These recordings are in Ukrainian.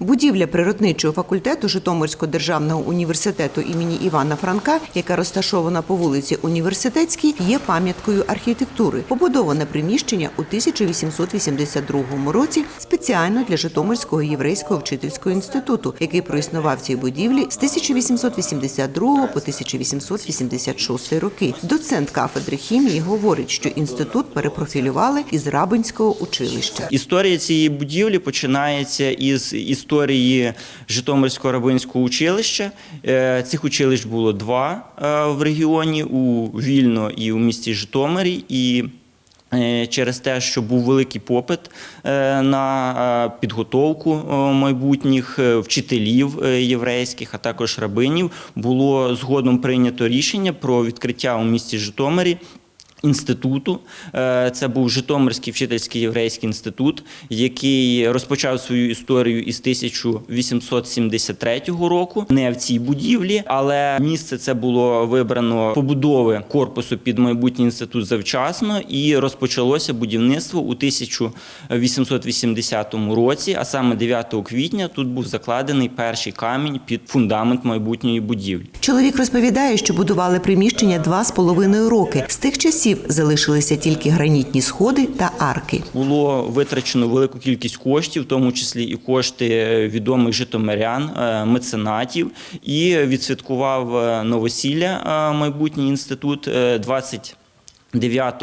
Будівля природничого факультету Житомирського державного університету імені Івана Франка, яка розташована по вулиці Університетській, є пам'яткою архітектури. Побудоване приміщення у 1882 році спеціально для Житомирського єврейського вчительського інституту, який проіснував в цій будівлі з 1882 по 1886 роки. Доцент кафедри хімії говорить, що інститут перепрофілювали із рабинського училища. Історія цієї будівлі починається із історії Житомирського рабинського училища. Е, Цих училищ було два е, в регіоні у Вільно і у місті Житомирі. І е, Через те, що був великий попит на підготовку майбутніх вчителів єврейських, а також рабинів, було згодом прийнято рішення про відкриття у місті Житомирі інституту. Е, Це був Житомирський вчительський єврейський інститут, який розпочав свою історію із 1873 року. Не в цій будівлі, але місце це було вибрано побудови корпусу під майбутній інститут завчасно, і розпочалося будівництво у 1880 році, а саме 9 квітня тут був закладений перший камінь під фундамент майбутньої будівлі. Чоловік розповідає, що будували приміщення два з половиною роки. З тих часів залишилися тільки гранітні сходи та арки. Було витрачено велику кількість коштів, в тому числі і кошти відомих житомирян, е, меценатів, і відсвяткував е, новосілля е, майбутній інститут е, 20 9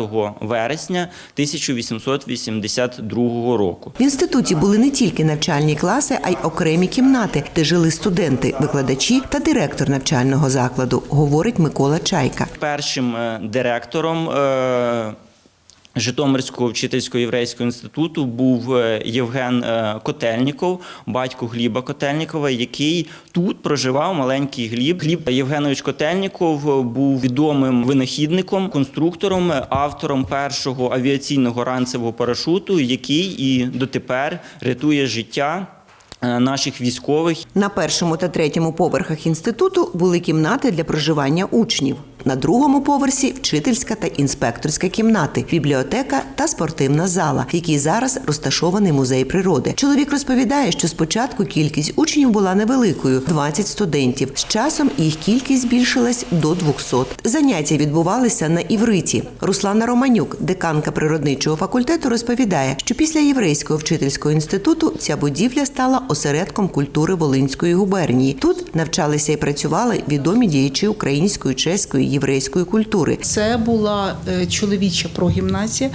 вересня 1882 року. В інституті були не тільки навчальні класи, а й окремі кімнати, де жили студенти, викладачі та директор навчального закладу, говорить Микола Чайка. Першим е, директором е, Житомирського вчительського єврейського інституту був е, Євген е, Котельніков, батько Гліба Котельнікова, який тут проживав маленький Гліб. Гліб Євгенович Котельніков був відомим винахідником, конструктором, е, автором першого авіаційного ранцевого парашуту, який і дотепер рятує життя е, наших військових На першому та третьому поверхах інституту були кімнати для проживання учнів. На другому поверсі вчительська та інспекторська кімнати, бібліотека та спортивна зала, в якій зараз розташований музей природи. Чоловік розповідає, що спочатку кількість учнів була невеликою 20 студентів. З часом їх кількість збільшилась до 200. Заняття відбувалися на івриті. Руслана Романюк, деканка природничого факультету, розповідає, що після єврейського вчительського інституту ця будівля стала осередком культури Волинської губернії. Тут навчалися і працювали відомі діячі української, чеської, єврейської культури. Це була е, чоловіча прогімназія,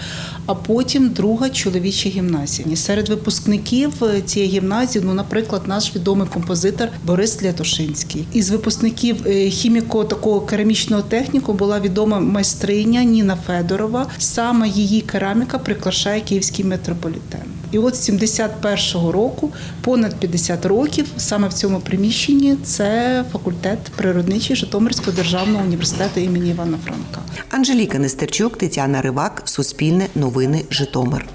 а потім друга чоловіча гімназія. Серед випускників е, цієї гімназії, ну, наприклад, наш відомий композитор Борис Лятошинський. Із випускників е, хіміко такого керамічного техніку була відома майстриня Ніна Федорова. Саме її кераміка прикрашає київський метрополітен. І от з 71-го року, понад 50 років, саме в цьому приміщенні це факультет природничий Житомирського державного університету імені Івана Франка. Анжеліка Нестерчук, Тетяна Ривак, Суспільне новини, Житомир.